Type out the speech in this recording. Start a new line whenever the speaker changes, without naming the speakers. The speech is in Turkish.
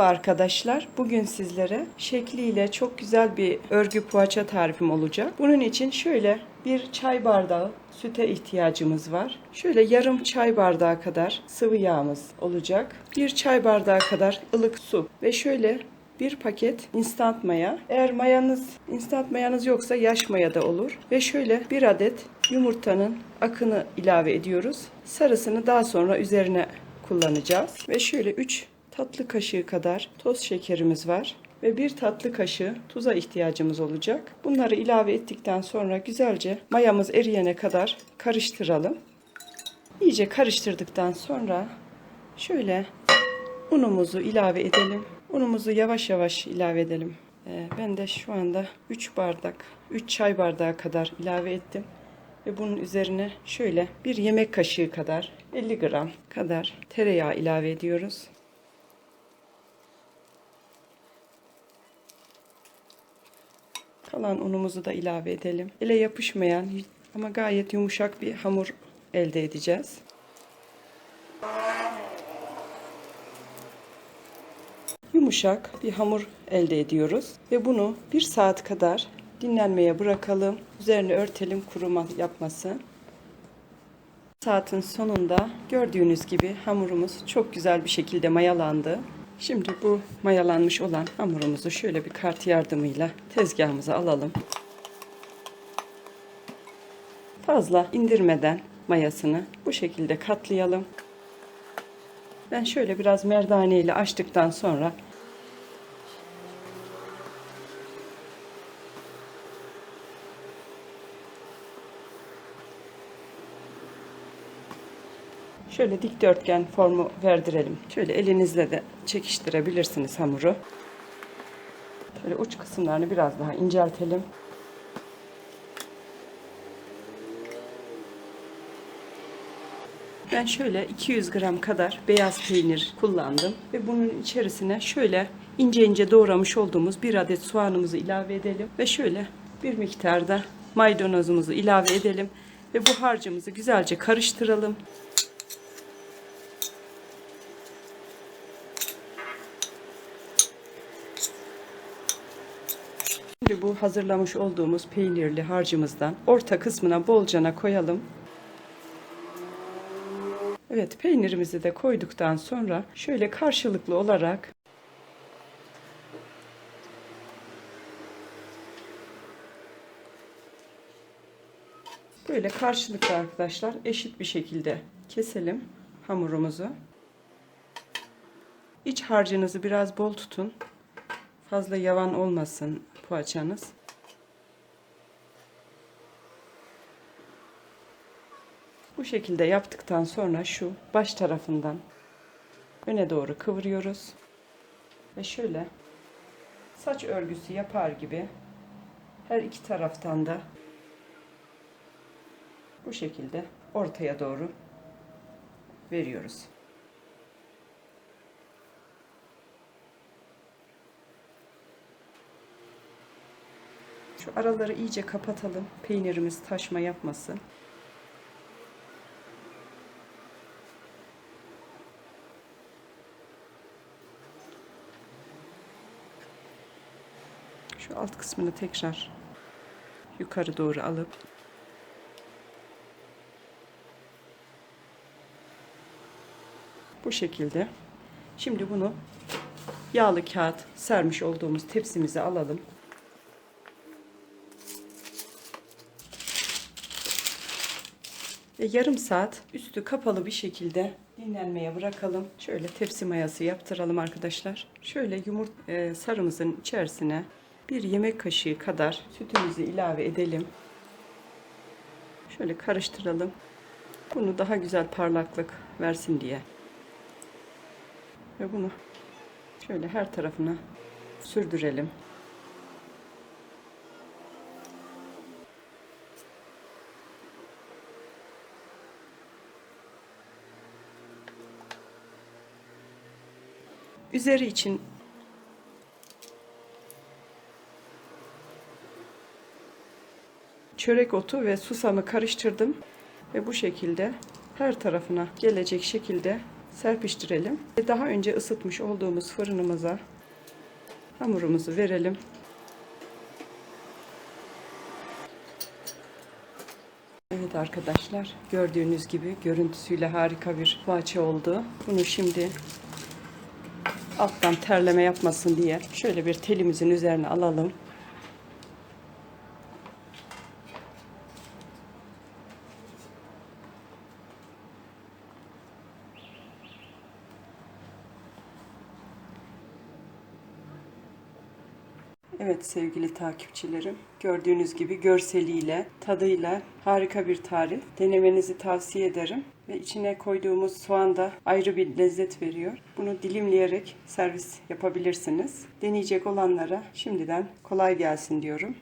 Merhaba arkadaşlar. Bugün sizlere şekliyle çok güzel bir örgü poğaça tarifim olacak. Bunun için şöyle bir çay bardağı süte ihtiyacımız var. Şöyle yarım çay bardağı kadar sıvı yağımız olacak. Bir çay bardağı kadar ılık su ve şöyle bir paket instant maya. Eğer mayanız, instant mayanız yoksa yaş maya da olur. Ve şöyle bir adet yumurtanın akını ilave ediyoruz. Sarısını daha sonra üzerine kullanacağız. Ve şöyle 3 tatlı kaşığı kadar toz şekerimiz var. Ve bir tatlı kaşığı tuza ihtiyacımız olacak. Bunları ilave ettikten sonra güzelce mayamız eriyene kadar karıştıralım. İyice karıştırdıktan sonra şöyle unumuzu ilave edelim. Unumuzu yavaş yavaş ilave edelim. Ee, ben de şu anda 3 bardak, 3 çay bardağı kadar ilave ettim. Ve bunun üzerine şöyle bir yemek kaşığı kadar 50 gram kadar tereyağı ilave ediyoruz. Kalan unumuzu da ilave edelim. Ele yapışmayan ama gayet yumuşak bir hamur elde edeceğiz. Yumuşak bir hamur elde ediyoruz ve bunu bir saat kadar dinlenmeye bırakalım. Üzerine örtelim kuruma yapmasın. Saatin sonunda gördüğünüz gibi hamurumuz çok güzel bir şekilde mayalandı. Şimdi bu mayalanmış olan hamurumuzu şöyle bir kart yardımıyla tezgahımıza alalım. Fazla indirmeden mayasını bu şekilde katlayalım. Ben şöyle biraz merdane ile açtıktan sonra Şöyle dikdörtgen formu verdirelim. Şöyle elinizle de çekiştirebilirsiniz hamuru. Şöyle uç kısımlarını biraz daha inceltelim. Ben şöyle 200 gram kadar beyaz peynir kullandım ve bunun içerisine şöyle ince ince doğramış olduğumuz bir adet soğanımızı ilave edelim ve şöyle bir miktarda maydanozumuzu ilave edelim ve bu harcımızı güzelce karıştıralım. Şimdi bu hazırlamış olduğumuz peynirli harcımızdan orta kısmına bolcana koyalım. Evet peynirimizi de koyduktan sonra şöyle karşılıklı olarak böyle karşılıklı arkadaşlar eşit bir şekilde keselim hamurumuzu. İç harcınızı biraz bol tutun. Fazla yavan olmasın poğaçanız. Bu şekilde yaptıktan sonra şu baş tarafından öne doğru kıvırıyoruz. Ve şöyle saç örgüsü yapar gibi her iki taraftan da bu şekilde ortaya doğru veriyoruz. Şu araları iyice kapatalım. Peynirimiz taşma yapmasın. Şu alt kısmını tekrar yukarı doğru alıp bu şekilde. Şimdi bunu yağlı kağıt sermiş olduğumuz tepsimize alalım. Ve yarım saat üstü kapalı bir şekilde dinlenmeye bırakalım. Şöyle tepsi mayası yaptıralım arkadaşlar. Şöyle yumurt e, sarımızın içerisine bir yemek kaşığı kadar sütümüzü ilave edelim. Şöyle karıştıralım. Bunu daha güzel parlaklık versin diye. Ve bunu şöyle her tarafına sürdürelim. Üzeri için çörek otu ve susamı karıştırdım ve bu şekilde her tarafına gelecek şekilde serpiştirelim. Ve Daha önce ısıtmış olduğumuz fırınımıza hamurumuzu verelim. Evet arkadaşlar gördüğünüz gibi görüntüsüyle harika bir poğaça oldu. Bunu şimdi alttan terleme yapmasın diye şöyle bir telimizin üzerine alalım. Evet sevgili takipçilerim, gördüğünüz gibi görseliyle, tadıyla harika bir tarif. Denemenizi tavsiye ederim. Ve içine koyduğumuz soğan da ayrı bir lezzet veriyor. Bunu dilimleyerek servis yapabilirsiniz. Deneyecek olanlara şimdiden kolay gelsin diyorum.